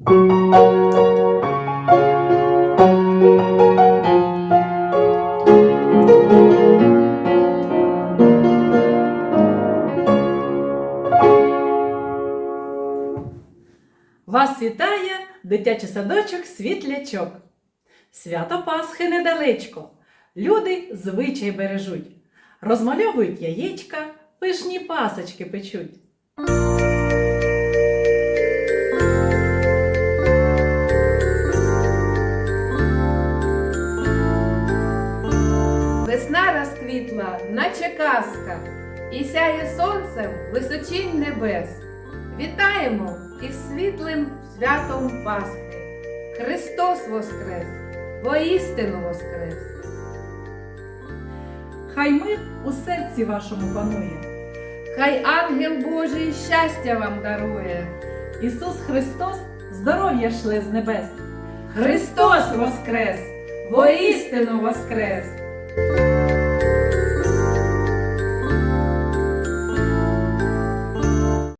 Вас вітає дитячий садочок світлячок. Свято Пасхи недалечко. Люди звичай бережуть, розмальовують яєчка, пишні пасочки печуть. Весна розквітла, наче казка, і сяє сонцем височінь небес. Вітаємо із світлим святом Пасхи. Христос Воскрес! Воістину Воскрес! Хай мир у серці вашому панує. Хай ангел Божий щастя вам дарує. Ісус Христос здоров'я шле з небес. Христос Воскрес! Воістину Воскрес! Bye.